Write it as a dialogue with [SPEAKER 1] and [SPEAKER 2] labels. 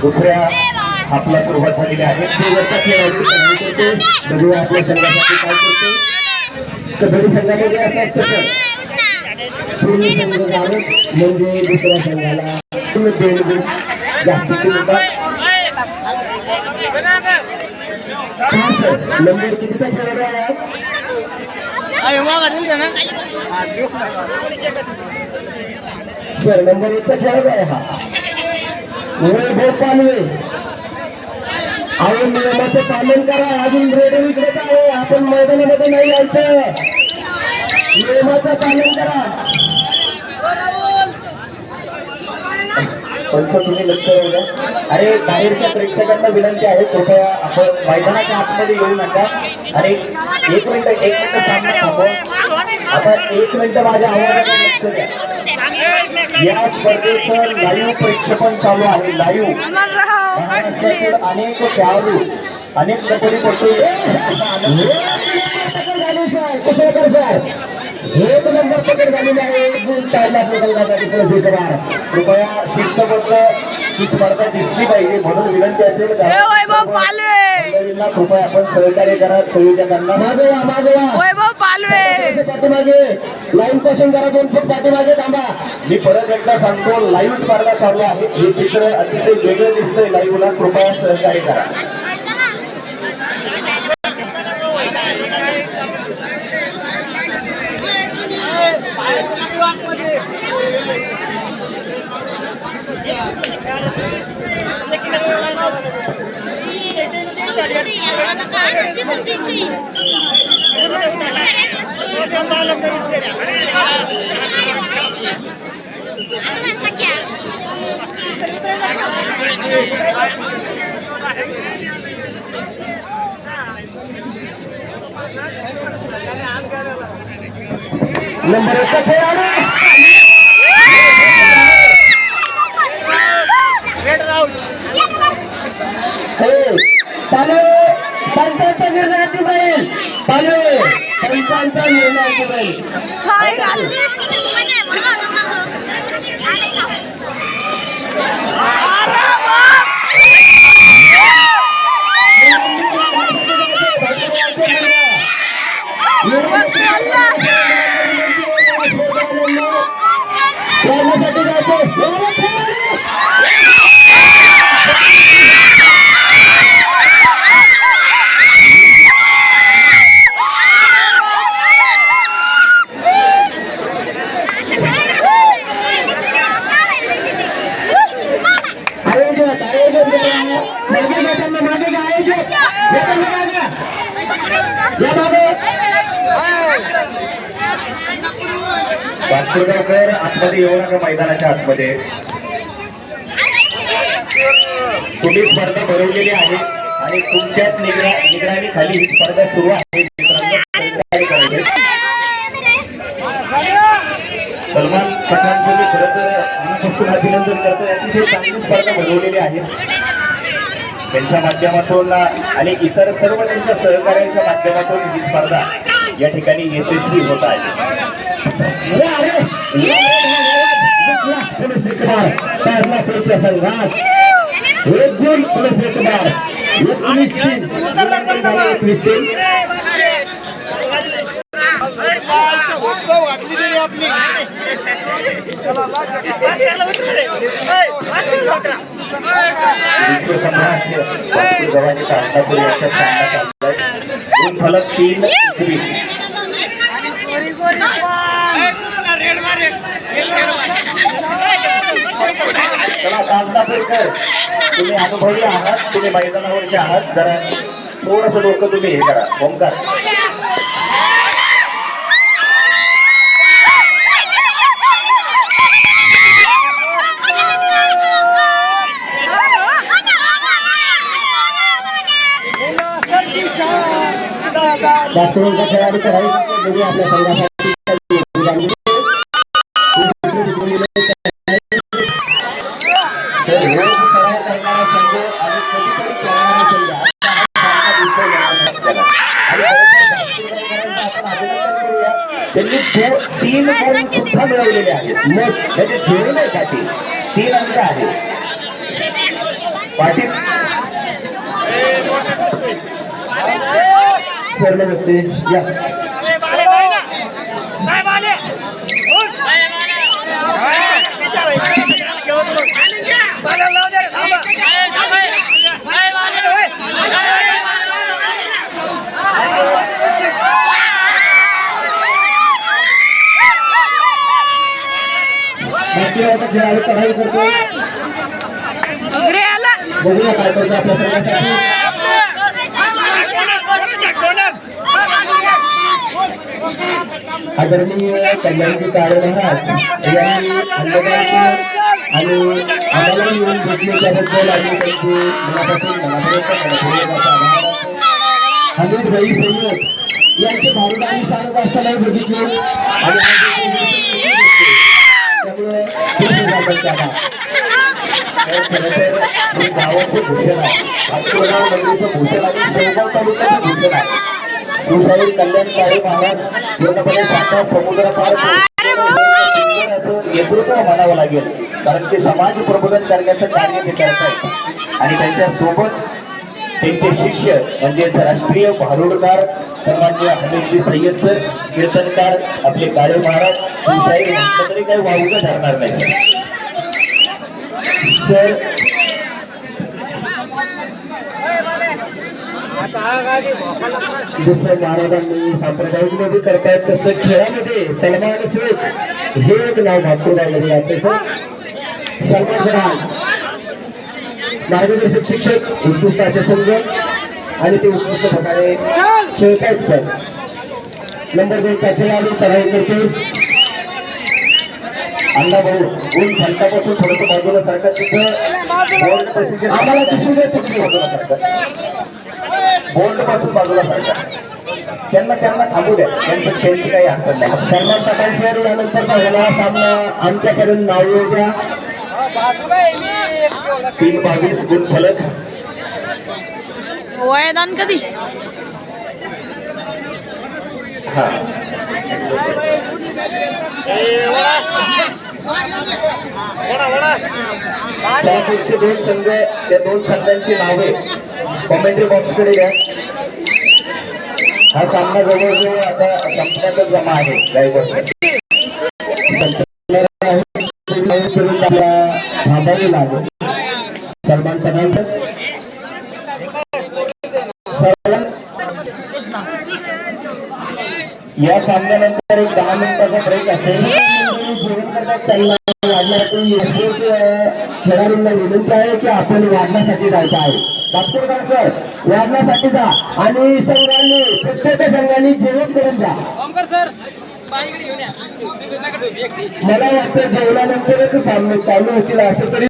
[SPEAKER 1] दुसऱ्या आपला सुरुवात झालेली आहे. बघूया आपल्या संघासाठी काय करतो? कबड्डी संघामध्ये असं असतं? सर पूर्ण संघ म्हणजे दुसऱ्या संघाला जास्तीचे हा सर नंबर कितीचा खेळाडू आहे? सर नंबर एकचा खेळाडू आहे हा. वैभव पानवे अहो नियमाचं पालन करा. अजून रेडर इकडेच आहे. आपण मैदानामध्ये नाही यायचं. नियमाचं पालन करा. पंच तुम्ही लक्ष राहू द्या अरे बाहेरच्या प्रेक्षकांना विनंती आहे कृपया आपण मैदानाच्या आतमध्ये येऊ नका. अरे एक मिनिट एक मिनिट सामना थांबवा. आता एक मिनिट माझ्या आवाजाकडे लक्ष द्या. या स्पर्धेचं लाईव्ह प्रक्षेपण चालू आहे लाईव्ह महाराष्ट्रातील अनेक खेळाडू अनेक कुठेकर सर एक नंबर पकड झालेली आहे एक गुण काढला प्रकल्पासाठी तुळशी कुमार कृपया शिस्तबद्ध ही स्पर्धा दिसली पाहिजे म्हणून विनंती असेल. कृपया आपण सहकार्य करा संयोजकांना मागोवा मागोवा.
[SPEAKER 2] पालवे
[SPEAKER 1] पाठीमागे. लाईन पासून जरा दोन फूट पाठीमागे थांबा. मी परत एकदा सांगतो लाईव्ह स्पर्धा चालू आहे. हे चित्र अतिशय वेगळं दिसतंय. लाईव्हला कृपया सहकार्य करा. नंबर एकचा खेळाडू हे, पालवे पंचांचा निर्णय निर्णयाची बैल पाहिजे पंचांचा निर्णयाची बैल
[SPEAKER 2] हाय घाल. अरे बाप.
[SPEAKER 1] खेळण्यासाठी जायचं आयोजक आयोजक मागे घेताना मागे घ्या आयोजक मागे या मागे पाचपुरगावकर आतमध्ये येऊ नका मैदानाच्या आतमध्ये. तुम्ही स्पर्धा भरवलेली आहे आणि तुमच्याच निगरा निगराणीखाली ही स्पर्धा सुरू आहे. सलमान पठाणचं मी खरं तर मनापासून अभिनंदन करतो. अतिशय चांगली स्पर्धा भरवलेली आहे. त्यांच्या माध्यमातून आणि इतर सर्व त्यांच्या सहकार्यांच्या माध्यमातून ही स्पर्धा या ठिकाणी यशस्वी होत आहे. पुढच्या संघात एक गुण प्लस एक एकवीस तीन एकवीस तीन विश्वसम्राट बापू गव्हाणे तासनापूर सामना चाललाय फलक तीन एकवीस चला तासनापूरकर तुम्ही अनुभवी आहात तुम्ही मैदानावरचे आहात. जरा थोडस डोकं तुम्ही हे करा. ओंकार डॉक्टरांचा खेळाडू करायचा बघू आपल्या संघासाठी सर रोज सराव करणारा संघ आणि कधीतरी खेळणारा संघ असा हा सामना दिसतोय मला आपल्याला. आणि खरं तर डॉक्टरांचं आपण अभिनंदन करूया. त्यांनी तीन गुण सुद्धा मिळवले
[SPEAKER 2] मिळवलेले आहेत. मग म्हणजे झिरो नाही साठी तीन अंक आहे पाटील सर नमस्ते या. खेळाडू चढाई करतो
[SPEAKER 3] घरी आला
[SPEAKER 2] बघूया काय करतो आपल्या सर्वांसाठी आदरणीय कल्याणजी काळे महाराज यांनी आणि आम्हाला येऊन भेटले त्याबद्दल आम्ही त्यांचे मनापासून मनापर्यंत मनपूर्वक आभार मानतो. हमीद भाई सय्यद यांचे भारूड आम्ही सांगत असताना बघितले. आणि त्यामुळे गावाचं भूषण आहे. आमचं गाव मंदिरचं भूषण आहे. शेवगाव तालुक्याचं भूषण आहे. शिवशाही कल्याण काळे महाराज पूर्णपणे साता समुद्र पार असं नेतृत्व म्हणावं लागेल. कारण ते समाज प्रबोधन करण्याचं कार्य ते करत आहेत आणि त्यांच्यासोबत त्यांचे शिष्य म्हणजेच राष्ट्रीय भारुडकार सन्मान्य हमीदजी सय्यद सर कीर्तनकार आपले काळे महाराज शिवशाही तरी काही वावगं ठरणार नाही सर. सर जसं महाराजांनी सांप्रदायिकमध्ये करतायत तसं खेळामध्ये सलमान शेख हे एक नाव आहे सर सलमान खान मार्गदर्शक शिक्षक उत्कृष्ट असे संघ आणि ते उत्कृष्ट प्रकारे खेळतायत पण. नंबर दोन काठेला चढाई करते अण्णा भाऊ ऊन फलकापासून थोडस बाजूला सारखं तिथं. आम्हाला दिसून येत सारखं बोर्डपासून बाजूला सारखा त्यांना त्यांना थांबू द्या. त्यांचं खेळची काही अडचण नाही. सलमान पठाण सर यानंतर पहिला सामना आमच्यापर्यंत नाव येऊ द्या तीन बावीस गुण फलक.
[SPEAKER 3] वयदान कधी?
[SPEAKER 2] हा. दोन संघ त्या दोन संघांची नावे. कॉमेंट्री बॉक्सकडे घ्या हा सामना जवळजवळ आता संपण्यातच जमा आहे काही थांबावी लागेल. सलमान पठाण या सामन्यानंतर एक दहा मिनिटाचा ब्रेक असेल. त्यांना वाढण्यासाठी खेळाडूंना विनंती आहे की आपण वाढण्यासाठी जायचं आहे. गावकर वाढण्यासाठी जा. आणि संघांनी प्रत्येक संघाने जेवण करून जा. मला वाटतं जेवणानंतरच सामने चालू होतील असं तरी